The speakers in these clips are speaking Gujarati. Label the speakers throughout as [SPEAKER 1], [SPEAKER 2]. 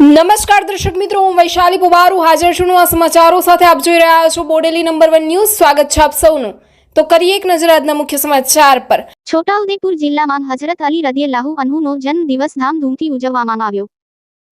[SPEAKER 1] નમસ્કાર દર્શક મિત્રો, હું વૈશાલી પુબારુ હાજર છું આ સમાચારો સાથે. આપ જોઈ રહ્યા છો બોડેલી નંબર વન ન્યૂઝ. સ્વાગત છે આપ સૌનું. તો કરીએ એક નજર આજના મુખ્ય સમાચાર પર.
[SPEAKER 2] છોટાઉદેપુર જિલ્લામાં હજરત અલી રદિયલ્લાહુ અન્હુનો જન્મ દિવસ ધામધૂમથી ઉજવવામાં આવ્યો.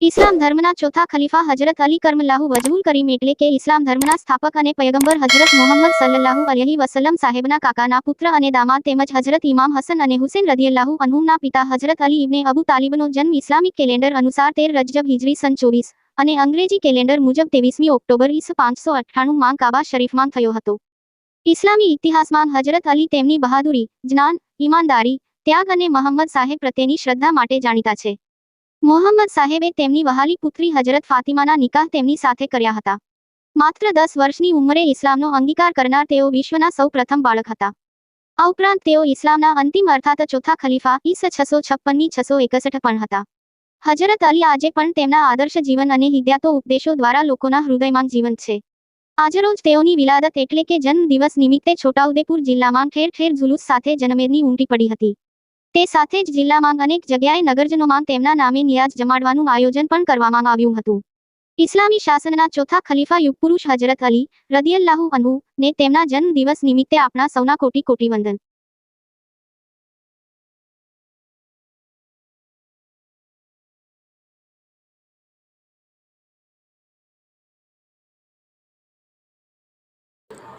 [SPEAKER 2] ઇસ્લામ ધર્મના ચોથા ખલીફા હજરત અલી કરમલ્લાહુ વજહુલ કરીમ એટલે કે ઇસ્લામ ધર્મના સ્થાપક અને પયગંબર હજરત મોહમ્મદ સલ્લાહુ અલહી વસલમ સાહેબના કાકાના પુત્ર અને દામાદ તેમજ હજરત ઇમામ હસન અને હુસેન રદિયલ્લાહુ અન્હુના પિતા હજરત અલી ઇબને અબુ તાલિબનો જન્મ ઇસ્લામિક કેલેન્ડર અનુસાર તેર રજબ હિજરી સન ચોવીસ અને અંગ્રેજી કેલેન્ડર મુજબ ત્રેવીસમી ઓક્ટોબર ઈસ પાંચસો અઠ્ઠાણું માં કાબા શરીફમાં થયો હતો. ઇસ્લામી ઇતિહાસમાં હજરત અલી તેમની બહાદુરી, જ્ઞાન, ઈમાનદારી, ત્યાગ અને મોહમ્મદ સાહેબ પ્રત્યેની શ્રદ્ધા માટે જાણીતા છે. મોહમ્મદ સાહેબે તેમની વહાલી પુત્રી હજરત ફાતિમાના નિકાહ તેમની સાથે કર્યા હતા. માત્ર દસ વર્ષની ઉંમરે ઇસ્લામનો અંગીકાર કરનાર તેઓ વિશ્વના સૌ પ્રથમ બાળક હતા. આ ઉપરાંત તેઓ ઇસ્લામના અંતિમ અર્થાત ચોથા ખલીફા ઈસ છસો છપ્પનની છસો એકસઠ પણ હતા. હજરત અલી આજે પણ તેમના આદર્શ જીવન અને હિદ્યાતો ઉપદેશો દ્વારા લોકોના હૃદયમાં જીવંત છે. આજરોજ તેઓની વિલાદત એટલે કે જન્મ દિવસ નિમિત્તે છોટાઉદેપુર જિલ્લામાં ઠેર ઠેર જુલુસ સાથે જનમેદની ઉમટી પડી હતી. તે સાથે જ જિલ્લામાં અનેક જગ્યાએ નગરજનોમાં તેમના નામે નિયાજ જમાડવાનું આયોજન પણ કરવામાં આવ્યું હતું. ઇસ્લામી શાસનના ચોથા ખલીફા યુગપુરુષ હજરત અલી રદિયલ્લાહુ અન્હુ ને તેમના જન્મ દિવસ નિમિત્તે આપણા સૌના કોટી કોટી વંદન.